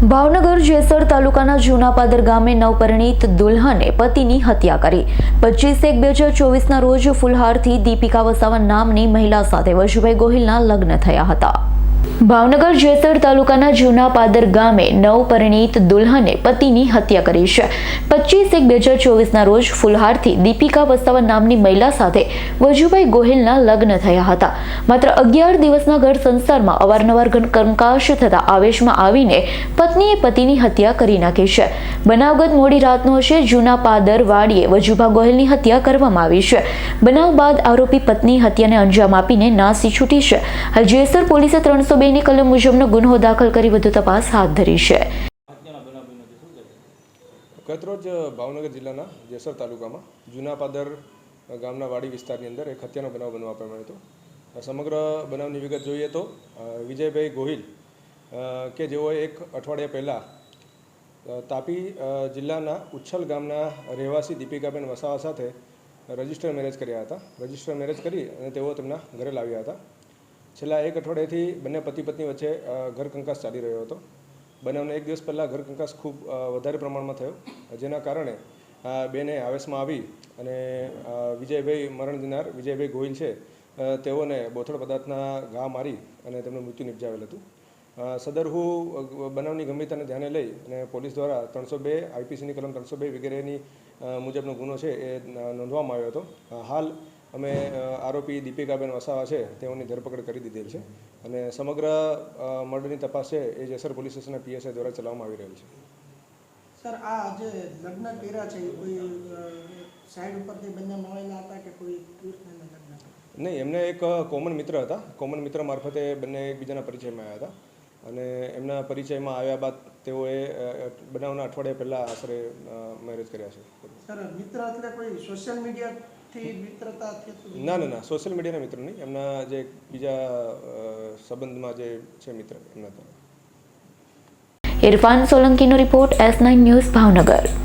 ભાવનગર જેસર તાલુકાના જૂનાપાદર ગામે નવપરિણીત દુલ્હને પતિની હત્યા કરી. પચીસ એક બે હજાર ચોવીસના રોજ ફુલહારથી દીપિકા વસાવા નામની મહિલા સાથે વજુભાઈ ગોહિલના લગ્ન થયા હતા. ભાવનગર જેસર તાલુકાના જૂનાપાદર ગામે નવપરિણીત દુલ્હને પતિની હત્યા કરી છે. પચીસ એક બે હજાર ચોવીસના રોજ ફુલહારથી દીપિકા વસ્તાવા નામની મહિલા સાથે વજુભાઈ ગોહિલના લગ્ન થયા હતા. માત્ર અગિયાર દિવસના ઘર સંસારમાં અવારનવાર કંકાશ થતા આવેશમાં આવીને પત્નીએ પતિની હત્યા કરી નાખી છે. બનાવગત મોડી રાતનો હશે જૂના પાદર વાડીએ વજુભા ગોહિલની હત્યા કરવામાં આવી છે. બનાવ બાદ આરોપી પત્ની હત્યાને અંજામ આપીને નાસી છૂટી છે. જેસર પોલીસે ત્રણસો બેની કલમ મુજબનો ગુન્હો દાખલ કરી વધુ તપાસ હાથ ધરી છે. ગતરોજ ભાવનગર જિલ્લાના જેસર તાલુકામાં જૂના પાદર ગામના વાડી વિસ્તારની અંદર એક હત્યાનો બનાવ બનવા પામ્યો હતો. સમગ્ર બનાવની વિગત જોઈએ તો વિજયભાઈ ગોહિલ કે જેઓ એક અઠવાડિયા પહેલાં તાપી જિલ્લાના ઉચ્છલ ગામના રહેવાસી દીપિકાબેન વસાવા સાથે રજિસ્ટર મેરેજ કર્યા હતા. રજિસ્ટર મેરેજ કરી અને તેઓ તેમના ઘરે લાવ્યા હતા. છેલ્લા એક અઠવાડિયાથી બંને પતિ પત્ની વચ્ચે ઘર કંકાસ ચાલી રહ્યો હતો. બંનેઓને એક દિવસ પહેલાં ઘર કંકાસ ખૂબ વધારે પ્રમાણમાં થયો. જેના કારણે બેને આવેશમાં આવી અને વિજયભાઈ મરણ દિનાર, વિજયભાઈ ગોહિલ છે તેઓને બોથડ પદાર્થના ઘા મારી અને તેમનું મૃત્યુ નિપજાવેલ હતું. સદરહુ બનાવની ગંભીરતાને ધ્યાને લઈ અને પોલીસ દ્વારા ત્રણસો બે આઈપીસીની કલમ ત્રણસો બે વગેરેની મુજબનો ગુનો છે એ નોંધવામાં આવ્યો હતો. હાલ અમે આરોપી દીપિકાબેન વસાવા છે તેઓની ધરપકડ કરી દીધેલ છે અને સમગ્ર મર્ડરની તપાસ છે એ જેસર પોલીસ સ્ટેશનના પીએસઆઈ દ્વારા ચલાવવામાં આવી રહેલ છે. સર આ જે લગ્ન કર્યા છે કોઈ સાઈડ ઉપરથી બંને મળેલા હતા કે કોઈ? નહીં એમને એક કોમન મિત્ર હતા. કોમન મિત્ર મારફતે બંને એકબીજાના પરિચયમાં આવ્યા હતા. અને એમના પરિચયમાં આવ્યા બાદ તેઓએ બનાવના અઠવાડિયા પહેલાં આશરે મેરેજ કર્યા છે. સર મિત્ર એટલે કોઈ સોશિયલ મીડિયાથી મિત્રતા ના ના ના સોશિયલ મીડિયાના મિત્ર નહીં. એમના જે બીજા સંબંધમાં જે છે મિત્ર એમના દ્વારા Irfan સોલંકીનો report S nine news Bhavnagar.